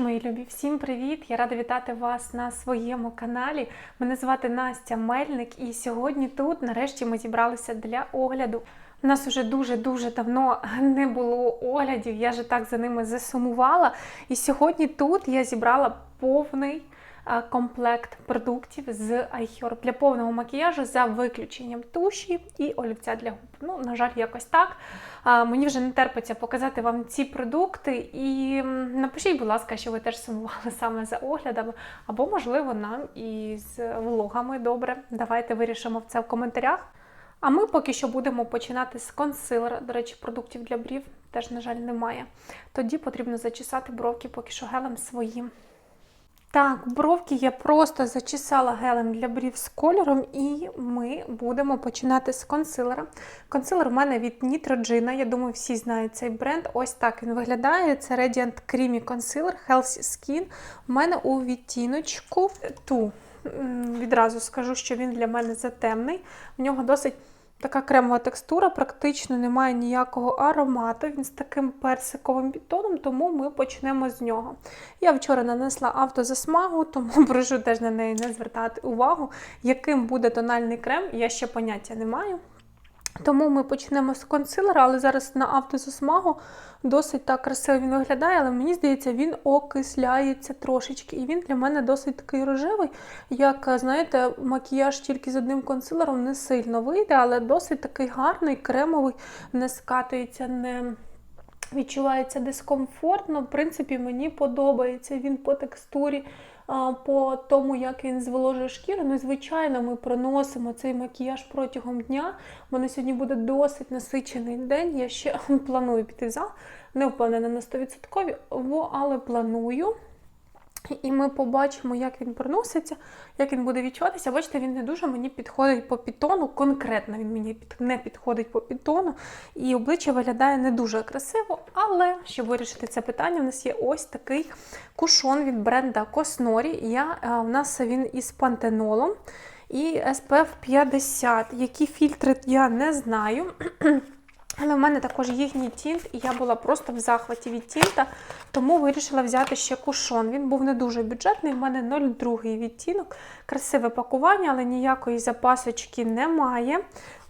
Мої любі, всім привіт! Я рада вітати вас на своєму каналі. Мене звати Настя Мельник, і сьогодні тут нарешті ми зібралися для огляду. У нас уже дуже-дуже давно не було оглядів, я ж так за ними засумувала. І сьогодні тут я зібрала повний комплект продуктів з iHerb для повного макіяжу за виключенням туші і олівця для губ. Ну, на жаль, якось так. Мені вже не терпиться показати вам ці продукти. І напишіть, будь ласка, що ви теж сумували саме за оглядами, або, можливо, нам і з влогами добре. Давайте вирішимо це в коментарях. А ми поки що будемо починати з консилера. До речі, продуктів для брів теж, на жаль, немає. Тоді потрібно зачесати бровки поки що гелем своїм. Так, бровки я просто зачесала гелем для брів з кольором, і ми будемо починати з консилера. Консилер в мене від Neutrogena, я думаю, всі знають цей бренд. Ось так він виглядає. Це Radiant Creamy Concealer Healthy Skin. У мене у відтіночку ту. Відразу скажу, що він для мене затемний. В нього досить така кремова текстура, практично немає ніякого аромату. Він з таким персиковим бітоном, тому ми почнемо з нього. Я вчора нанесла автозасмагу, тому прошу теж на неї не звертати увагу. Яким буде тональний крем, я ще поняття не маю. Тому ми почнемо з консилера, але зараз на автозасмагу досить так красиво він виглядає, але мені здається, він окисляється трошечки. І він для мене досить такий рожевий. Як, знаєте, макіяж тільки з одним консилером не сильно вийде, але досить такий гарний, кремовий, не скатується, не відчувається дискомфортно. В принципі, мені подобається він по текстурі, по тому, як він зволожує шкіру. Ну, звичайно, ми проносимо цей макіяж протягом дня. У мене сьогодні буде досить насичений день. Я ще планую піти в зал. Не впевнена на 100%, але планую. І ми побачимо, як він проноситься, як він буде відчуватися. Бачите, він не дуже мені підходить по підтону, конкретно він мені не підходить по підтону, і обличчя виглядає не дуже красиво. Але щоб вирішити це питання, у нас є ось такий кушон від бренда Cosnori. Я, е, у нас він із пантенолом і SPF 50. Які фільтри я не знаю. Але в мене також їхній тінт, і я була просто в захваті від тінта, тому вирішила взяти ще кушон. Він був не дуже бюджетний, в мене 0,2 відтінок, красиве пакування, але ніякої запасочки немає.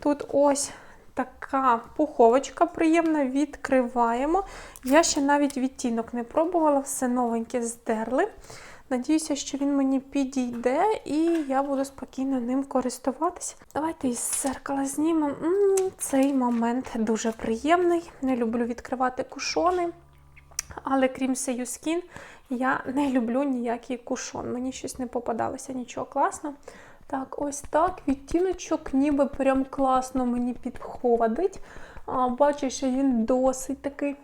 Тут ось така пуховочка приємна, відкриваємо. Я ще навіть відтінок не пробувала, все новеньке здерли. Надіюся, що він мені підійде і я буду спокійно ним користуватися. Давайте із зеркала знімемо. Цей момент дуже приємний. Не люблю відкривати кушони. Але крім Seiyu Skin, я не люблю ніякий кушон. Мені щось не попадалося, нічого класно. Так, ось так. Відтіночок ніби прям класно мені підходить. А, бачу, що він досить такий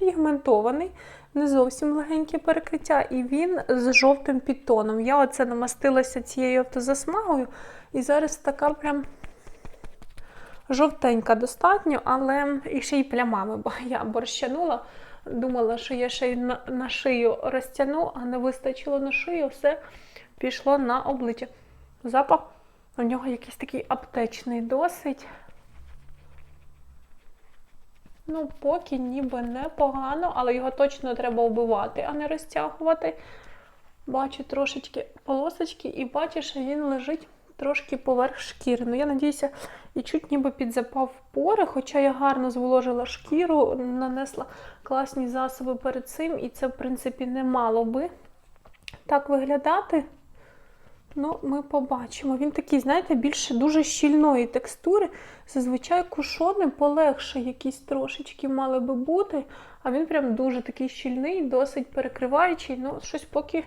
пігментований, не зовсім легеньке перекриття, і він з жовтим підтоном. Я оце намастилася цією автозасмагою, і зараз така прям жовтенька достатньо, але і ще й плямами, бо я борщанула. Думала, що я ще й на, на шию розтягну, а не вистачило на шию, все пішло на обличчя. Запах у нього якийсь такий аптечний досить. Ну, поки ніби непогано, але його точно треба вбивати, а не розтягувати. Бачу трошечки полосочки і бачу, що він лежить трошки поверх шкіри. Ну, я надіюся, і чуть ніби підзапав пори, хоча я гарно зволожила шкіру, нанесла класні засоби перед цим, і це, в принципі, не мало би так виглядати. Ну, ми побачимо. Він такий, знаєте, більше дуже щільної текстури. Зазвичай кушони полегше якісь трошечки мали би бути, а він прям дуже такий щільний, досить перекриваючий. Ну, щось поки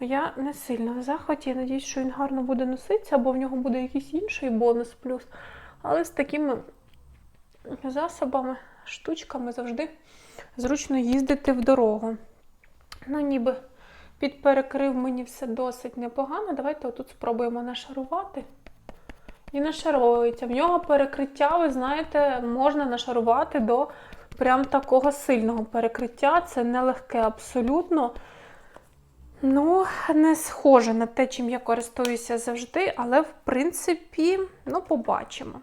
я не сильно в захваті. Я надіюсь, що він гарно буде носитися, або в нього буде якийсь інший бонус плюс. Але з такими засобами, штучками завжди зручно їздити в дорогу. Ну, ніби підперекрив мені все досить непогано. Давайте отут спробуємо нашарувати. І нашаровується. В нього перекриття, ви знаєте, можна нашарувати до прям такого сильного перекриття. Це нелегке абсолютно. Ну, не схоже на те, чим я користуюся завжди, але, в принципі, ну, побачимо.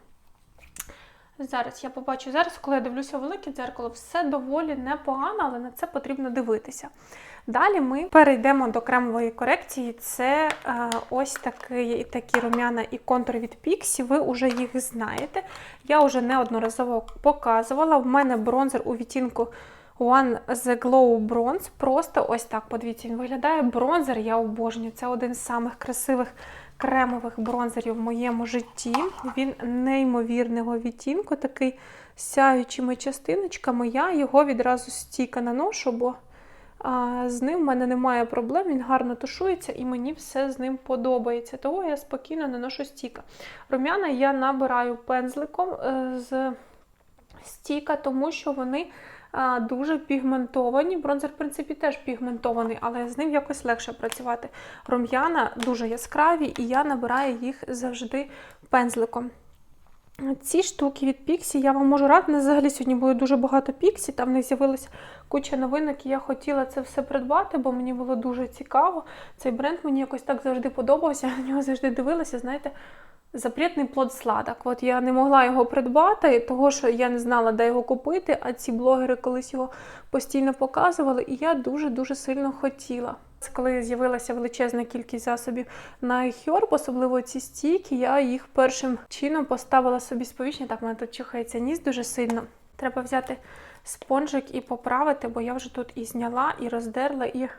Зараз я побачу зараз, коли я дивлюся велике дзеркало, все доволі непогано, але на це потрібно дивитися. Далі ми перейдемо до кремової корекції. Це е, ось такі, такі рум'яна і контур від Pixi. Ви вже їх знаєте. Я вже неодноразово показувала. В мене бронзер у відтінку One The Glow Bronze. Просто ось так, подивіться, він виглядає. Бронзер я обожнюю. Це один з самих красивих кремових бронзерів в моєму житті. Він неймовірного відтінку, такий сяючими частиночками. Я його відразу стійка наношу, бо з ним в мене немає проблем, він гарно тушується і мені все з ним подобається. Того я спокійно наношу стіка. Рум'яна я набираю пензликом е, з стіка, тому що вони дуже пігментовані. Бронзер, в принципі, теж пігментований, але з ним якось легше працювати. Рум'яна дуже яскраві, і я набираю їх завжди пензликом. Ці штуки від Pixi я вам можу радити. Взагалі сьогодні було дуже багато Pixi, там в них з'явилася куча новинок, і я хотіла це все придбати, бо мені було дуже цікаво. Цей бренд мені якось так завжди подобався, я на нього завжди дивилася, знаєте, запретний плод сладок. От я не могла його придбати, того що я не знала, де його купити, а ці блогери колись його постійно показували, і я дуже-дуже сильно хотіла. Коли з'явилася величезна кількість засобів на Хьорб, особливо ці стійки, я їх першим чином поставила собі сповіщення. Так, в мене тут чухається ніс дуже сильно. Треба взяти спонжик і поправити, бо я вже тут і зняла, і роздерла, і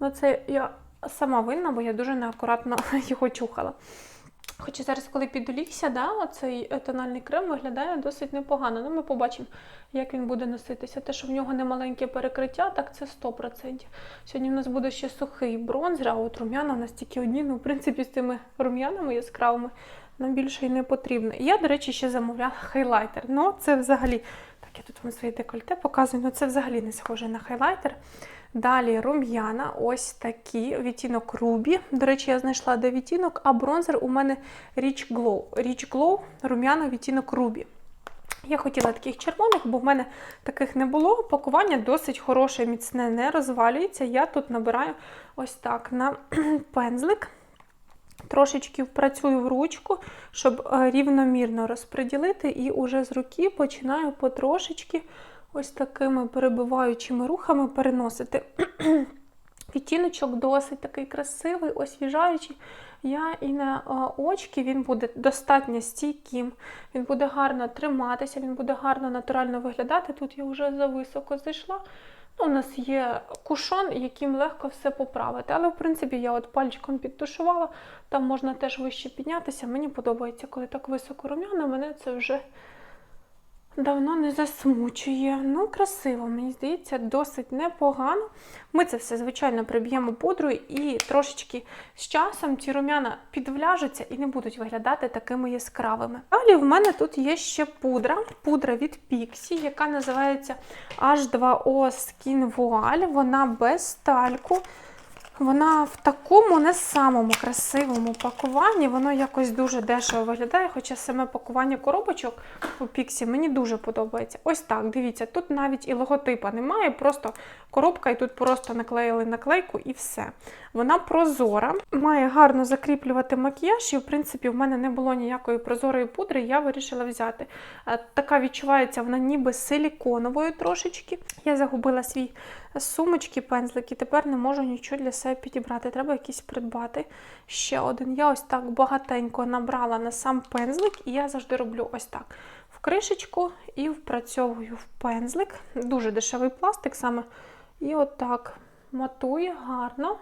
ну це я сама винна, бо я дуже неакуратно його чухала. Хоча зараз, коли підолікся, да, цей тональний крем виглядає досить непогано. Ну, ми побачимо, як він буде носитися. Те, що в нього не маленьке перекриття, так це 100%. Сьогодні в нас буде ще сухий бронзер, а от рум'яна у нас тільки одні. Ну, в принципі, з тими рум'янами яскравими нам більше і не потрібно. Я, до речі, ще замовляла хайлайтер. Ну, це взагалі, так, я тут вам своє декольте показую, ну це взагалі не схоже на хайлайтер. Далі рум'яна, ось такі, відтінок Рубі. До речі, я знайшла де відтінок, а бронзер у мене Rich Glow. Rich Glow, рум'яна, відтінок Рубі. Я хотіла таких червоних, бо в мене таких не було. Пакування досить хороше, міцне, не розвалюється. Я тут набираю ось так на пензлик. Трошечки працюю в ручку, щоб рівномірно розподілити, і уже з руки починаю потрошечки ось такими перебиваючими рухами переносити. Відтіночок досить такий красивий, освіжаючий. Я і на очки він буде достатньо стійким, він буде гарно триматися, він буде гарно натурально виглядати. Тут я вже зависоко зайшла. Ну, У нас є кушон, яким легко все поправити. Але, в принципі, я от пальчиком підтушувала, там можна теж вище піднятися. Мені подобається, коли так високо рум'яна, мене це вже давно не засмучує. Ну, красиво, мені здається, досить непогано. Ми це все, звичайно, приб'ємо пудрою і трошечки з часом ці рум'яна підвляжуться і не будуть виглядати такими яскравими. Далі в мене тут є ще пудра, пудра від Pixi, яка називається H2O Skin Voile. Вона без тальку. Вона в такому не самому красивому пакуванні, воно якось дуже дешево виглядає, хоча саме пакування коробочок у Піксі мені дуже подобається. Ось так, дивіться, тут навіть і логотипа немає, просто коробка, і тут просто наклеїли наклейку і все. Вона прозора, має гарно закріплювати макіяж, і, в принципі, в мене не було ніякої прозорої пудри, я вирішила взяти. Така відчувається вона ніби силіконовою трошечки. Я загубила свій сумочки, пензлики, тепер не можу нічого для себе підібрати. Треба якийсь придбати. Ще один. Я ось так багатенько набрала на сам пензлик, і я завжди роблю ось так. В кришечку і впрацьовую в пензлик. Дуже дешевий пластик саме. І отак матує гарно.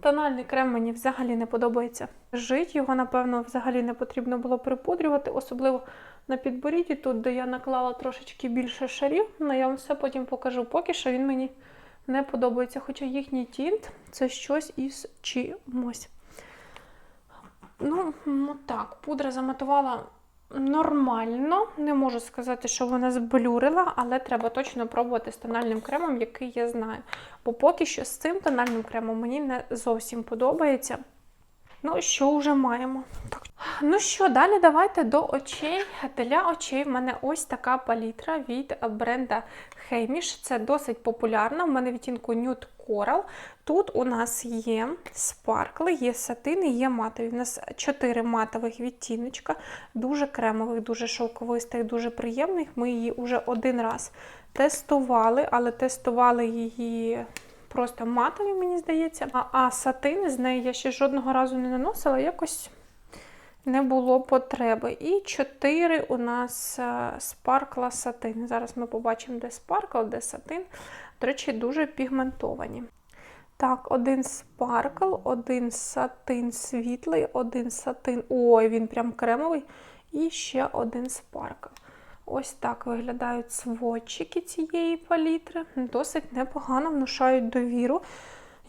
Тональний крем мені взагалі не подобається. Жить його, напевно, взагалі не потрібно було припудрювати, особливо на підборідді, тут, де я наклала трошечки більше шарів, але я вам все потім покажу. Поки що він мені не подобається. Хоча їхній тінт це щось із чимось. Ну, ну так, пудра заматувала нормально. Не можу сказати, що вона зблюрила, але треба точно пробувати з тональним кремом, який я знаю. Бо поки що з цим тональним кремом мені не зовсім подобається. Ну, що вже маємо? Так. Ну що, далі давайте до очей. Для очей в мене ось така палітра від бренда Hamish. Це досить популярна. В мене відтінку Nude Coral. Тут у нас є спаркли, є сатини, є матові. У нас 4 матових відтіночка, дуже кремових, дуже шовковистих, дуже приємних. Ми її вже один раз тестували, але тестували її просто матові, мені здається. А, а сатини з неї я ще жодного разу не наносила, якось не було потреби. І 4 у нас е, спаркла сатин. Зараз ми побачимо, де спаркл, де сатин. До речі, дуже пігментовані. Так, один спаркл, один сатин світлий, один сатин. Ой, він прям кремовий. І ще один спаркл. Ось так виглядають сводчики цієї палітри. Досить непогано внушають довіру.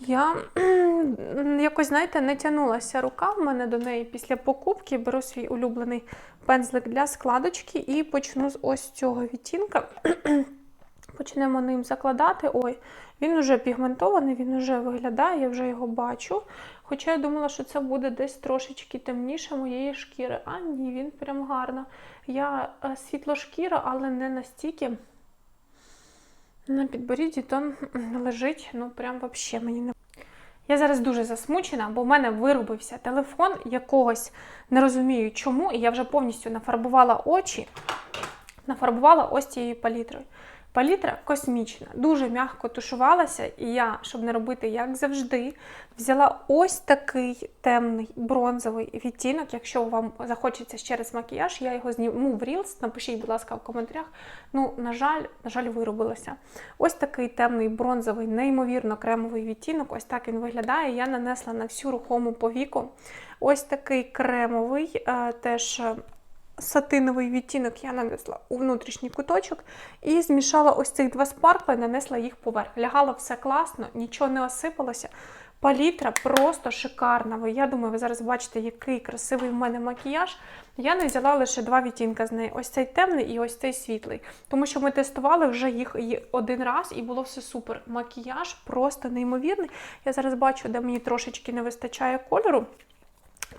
Я якось, знаєте, не тягнулася рука в мене до неї після покупки. Беру свій улюблений пензлик для складочки і почну з ось цього відтінка. Почнемо ним закладати. Ой, він вже пігментований, він вже виглядає, я вже його бачу. Хоча я думала, що це буде десь трошечки темніше моєї шкіри. А ні, він прям гарно. Я е, світлошкіра, але не настільки. На підборідді то лежить, ну прям вообще мені не. Я зараз дуже засмучена, бо в мене вирубився телефон якогось, не розумію чому, і я вже повністю нафарбувала очі, нафарбувала ось цією палітрою. Палітра космічна, дуже м'яко тушувалася, і я, щоб не робити, як завжди, взяла ось такий темний бронзовий відтінок. Якщо вам захочеться ще раз макіяж, я його зніму в Reels, напишіть, будь ласка, в коментарях. Ну, на жаль, на жаль, виробилася. Ось такий темний бронзовий, неймовірно кремовий відтінок. Ось так він виглядає. Я нанесла на всю рухому повіку. Ось такий кремовий, е, теж сатиновий відтінок я нанесла у внутрішній куточок і змішала ось цих два спаркли, нанесла їх поверх. Лягало все класно, нічого не осипалося. Палітра просто шикарна. Я думаю, ви зараз бачите, який красивий в мене макіяж. Я не взяла лише два відтінка з неї: ось цей темний і ось цей світлий. Тому що ми тестували вже їх один раз і було все супер. Макіяж просто неймовірний. Я зараз бачу, де мені трошечки не вистачає кольору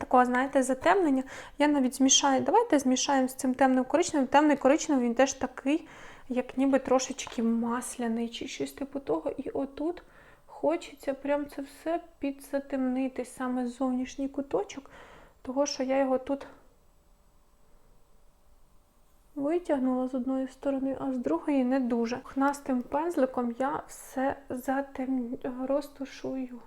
такого, знаєте, затемнення. Я навіть змішаю. Давайте змішаємо з цим темним коричневим. Темний коричневий він теж такий, як ніби трошечки масляний чи щось типу того. І отут хочеться прям це все підзатемнити, саме зовнішній куточок, того, що я його тут. Витягнула з одної сторони, а з другої не дуже. Хнастим пензликом я все затем... розтушую.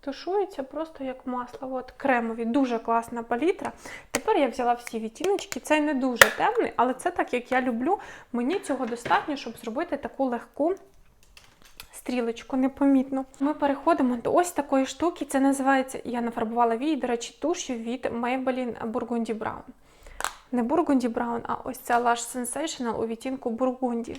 Тушується просто як масло. От Кремові, дуже класна палітра. Тепер я взяла всі відтіночки. Цей не дуже темний, але це так, як я люблю. Мені цього достатньо, щоб зробити таку легку стрілочку, непомітно. Ми переходимо до ось такої штуки. Це називається, я нафарбувала вії, до речі, тушю від Maybelline Burgundy Brown. Не Burgundy Brown, а ось ця Lush Sensational у відтінку Burgundy.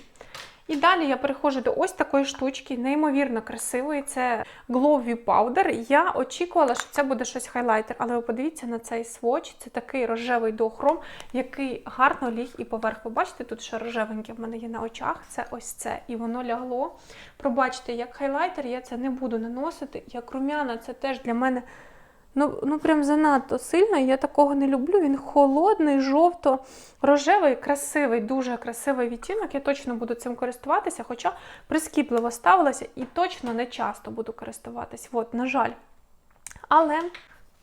І далі я переходжу до ось такої штучки, неймовірно красивої. Це Glowy Powder. Я очікувала, що це буде щось хайлайтер, але ви подивіться на цей сводч, це такий рожевий дохром, який гарно ліг і поверх. Ви бачите, тут що рожевеньке в мене є на очах. Це ось це. І воно лягло. Пробачте, як хайлайтер я це не буду наносити. Як рум'яна, це теж для мене. Ну, ну прям занадто сильно, я такого не люблю. Він холодний, жовто-рожевий, красивий, дуже красивий відтінок. Я точно буду цим користуватися, хоча прискіпливо ставилася і точно не часто буду користуватись. От, на жаль. Але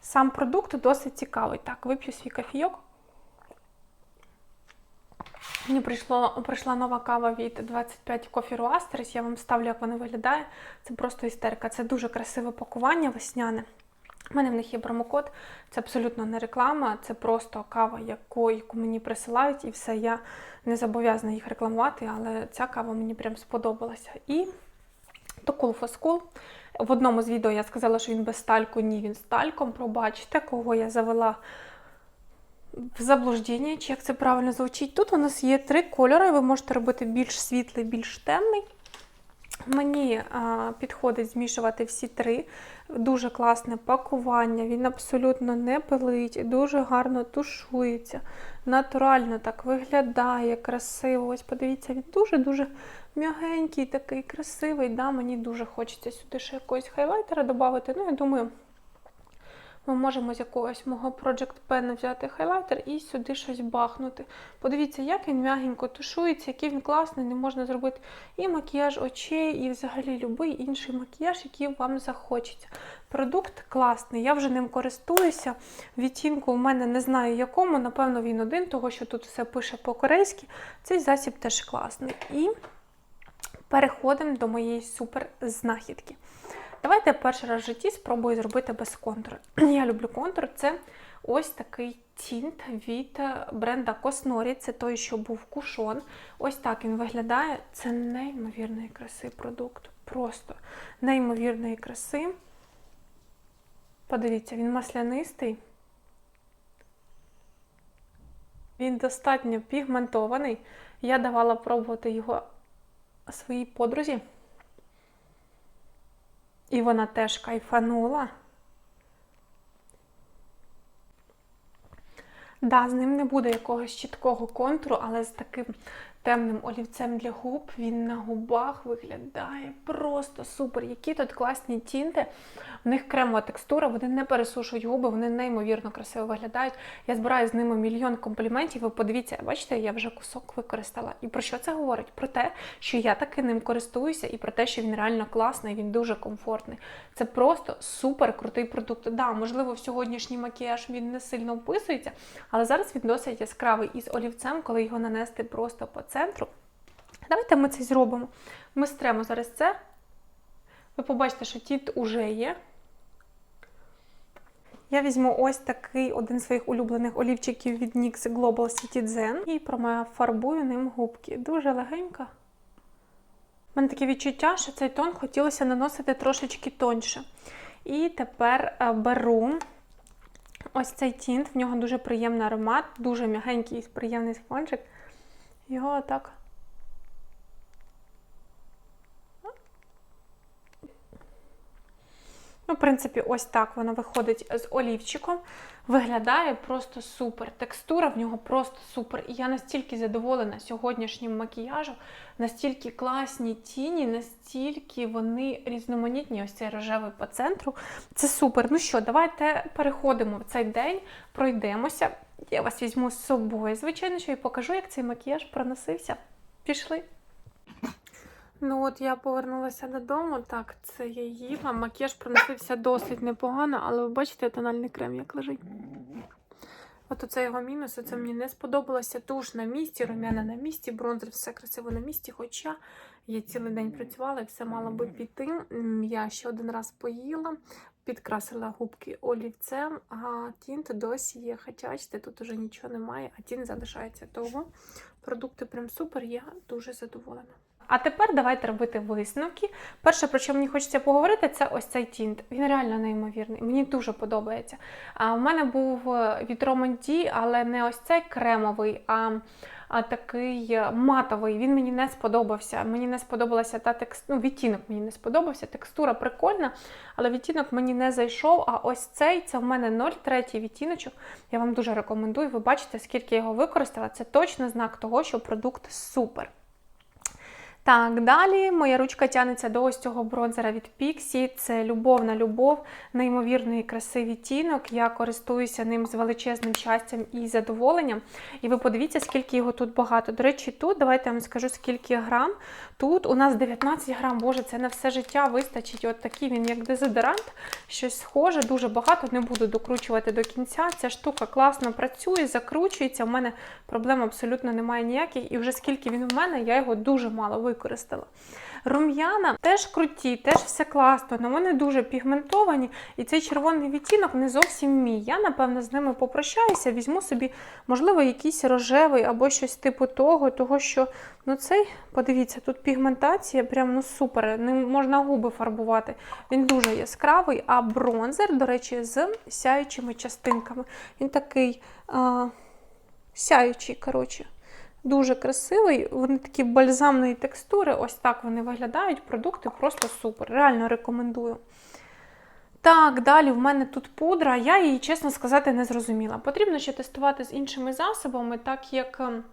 сам продукт досить цікавий. Так, вип'ю свій кофійок. Мені прийшло, прийшла нова кава від 25 Coffee Roasters. Я вам ставлю, як вона виглядає. Це просто істерика. Це дуже красиве пакування весняне. У мене в них є промокод, це абсолютно не реклама, це просто кава, яку, яку мені присилають, і все, я не зобов'язана їх рекламувати, але ця кава мені прям сподобалася. І то Cool for School. В одному з відео я сказала, що він без тальку, ні, він з тальком. Пробачте, кого я завела в заблуждення, чи як це правильно звучить. Тут у нас є три кольори, ви можете робити більш світлий, більш темний. Мені а, підходить змішувати всі три. Дуже класне пакування, він абсолютно не пилить, дуже гарно тушується, натурально так виглядає, красиво. Ось подивіться, він дуже-дуже м'ягенький, такий красивий. Да, Мені дуже хочеться сюди ще якогось хайлайтера додати. Ну, я думаю, Ми можемо з якогось мого Project Pen взяти хайлайтер і сюди щось бахнути. Подивіться, як він м'ягенько тушується, який він класний, не можна зробити і макіяж очей, і взагалі будь-який інший макіяж, який вам захочеться. Продукт класний, я вже ним користуюся. Відтінку в мене не знаю якому, напевно, він один, того що тут все пише по-корейськи. Цей засіб теж класний. І переходимо до моєї супер знахідки. Давайте перший раз в житті спробую зробити без контуру. Я люблю контур. Це ось такий тінт від бренда Cosnori. Це той, що був кушон. Ось так він виглядає. Це неймовірної краси продукт. Просто неймовірної краси. Подивіться, він маслянистий. Він достатньо пігментований. Я давала пробувати його своїй подрузі. І вона теж кайфанула. Да, з ним не буде якогось чіткого контуру, але з таким темним олівцем для губ він на губах виглядає просто супер. Які тут класні тінти. В них кремова текстура, вони не пересушують губи, вони неймовірно красиво виглядають. Я збираю з ними мільйон компліментів. Ви подивіться, бачите, я вже кусок використала. І про що це говорить? Про те, що я таки ним користуюся, і про те, що він реально класний, він дуже комфортний. Це просто супер крутий продукт. Да, можливо, в сьогоднішній макіяж він не сильно вписується, але зараз він досить яскравий із олівцем, коли його нанести просто по центру. Давайте ми це зробимо. Ми стремо зараз це. Ви побачите, що тіт уже є. Я візьму ось такий один з своїх улюблених олівчиків від NYX Global City Zen і промафарбую ним губки. Дуже легенько. У мене таке відчуття, що цей тон хотілося наносити трошечки тоньше. І тепер е, беру ось цей тінт, в нього дуже приємний аромат, дуже м'ягенький і приємний спонжик. Його отак. Ну, в принципі, ось так воно виходить з олівчиком. Виглядає просто супер. Текстура в нього просто супер. І я настільки задоволена сьогоднішнім макіяжем, настільки класні тіні, настільки вони різноманітні, ось цей рожевий по центру. Це супер. Ну що, давайте переходимо в цей день, пройдемося. Я вас візьму з собою, звичайно, що і покажу, як цей макіяж проносився. Пішли. Ну от я повернулася додому. Так, це я їла. Макіяж проносився досить непогано, але ви бачите, тональний крем як лежить. От оце його мінус, це мені не сподобалося. Туш на місці, рум'яна на місці, бронзер, все красиво на місці. Хоча я цілий день працювала і все мало би піти. Я ще один раз поїла, підкрасила губки олівцем, а тінт досі є. Хоча тут уже нічого немає, а тінт залишається. Того продукти прям супер, я дуже задоволена. А тепер давайте робити висновки. Перше, про що мені хочеться поговорити, це ось цей тінт. Він реально неймовірний. Мені дуже подобається. А в мене був е, від Романді, але не ось цей кремовий, а, а такий е, матовий. Він мені не сподобався. Мені не сподобалася та текстура. Ну, відтінок мені не сподобався. Текстура прикольна, але відтінок мені не зайшов. А ось цей це в мене 0,3 відтіночок. Я вам дуже рекомендую. Ви бачите, скільки я його використала. Це точно знак того, що продукт супер. Так, далі моя ручка тягнеться до ось цього бронзера від Pixie. Це любовна любов, неймовірної краси відтінок. Я користуюся ним з величезним щастям і задоволенням. І ви подивіться, скільки його тут багато. До речі, тут давайте я вам скажу, скільки грам. Тут у нас 19 грам. Боже, це на все життя вистачить. От такий він, як дезодорант, щось схоже, дуже багато. Не буду докручувати до кінця. Ця штука класно працює, закручується. У мене проблем абсолютно немає ніяких. І вже скільки він в мене, я його дуже мало використала. Рум'яна теж круті, теж все класно, але вони дуже пігментовані, і цей червоний відтінок не зовсім мій. Я, напевно, з ними попрощаюся, візьму собі, можливо, якийсь рожевий або щось типу того, того що ну цей, подивіться, тут пігментація, прям ну супер. Ним можна губи фарбувати. Він дуже яскравий, а бронзер, до речі, з сяючими частинками. Він такий а, сяючий, коротше. Дуже красивий, вони такі бальзамної текстури, ось так вони виглядають. Продукти просто супер. Реально рекомендую. Так, далі в мене тут пудра. Я її, чесно сказати, не зрозуміла. Потрібно ще тестувати з іншими засобами, так як ем,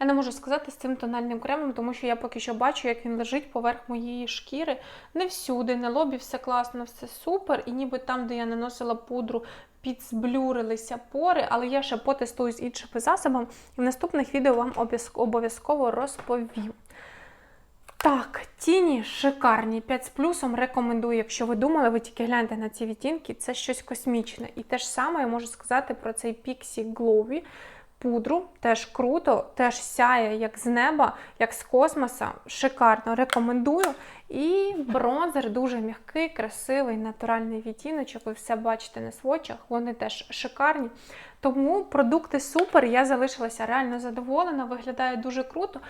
Я не можу сказати з цим тональним кремом, тому що я поки що бачу, як він лежить поверх моєї шкіри. Не всюди, на лобі все класно, все супер. І ніби там, де я наносила пудру, підзблюрилися пори, але я ще потестую з іншими засобами і в наступних відео вам обов'язково розповім. Так, тіні шикарні. 5 з плюсом рекомендую. Якщо ви думали, ви тільки гляньте на ці відтінки, це щось космічне. І те ж саме я можу сказати про цей Pixie Glowy пудру. Теж круто, теж сяє як з неба, як з космоса. Шикарно рекомендую. І бронзер дуже м'який, красивий, натуральний відтіночок. Ви все бачите на свочах, вони теж шикарні. Тому продукти супер. Я залишилася реально задоволена, виглядає дуже круто.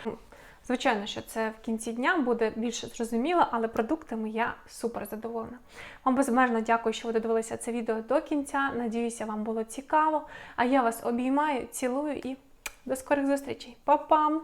Звичайно, що це в кінці дня буде більше зрозуміло, але продуктами я супер задоволена. Вам безмежно дякую, що ви додивилися це відео до кінця. Надіюся, вам було цікаво. А я вас обіймаю, цілую і до скорих зустрічей. Па-пам!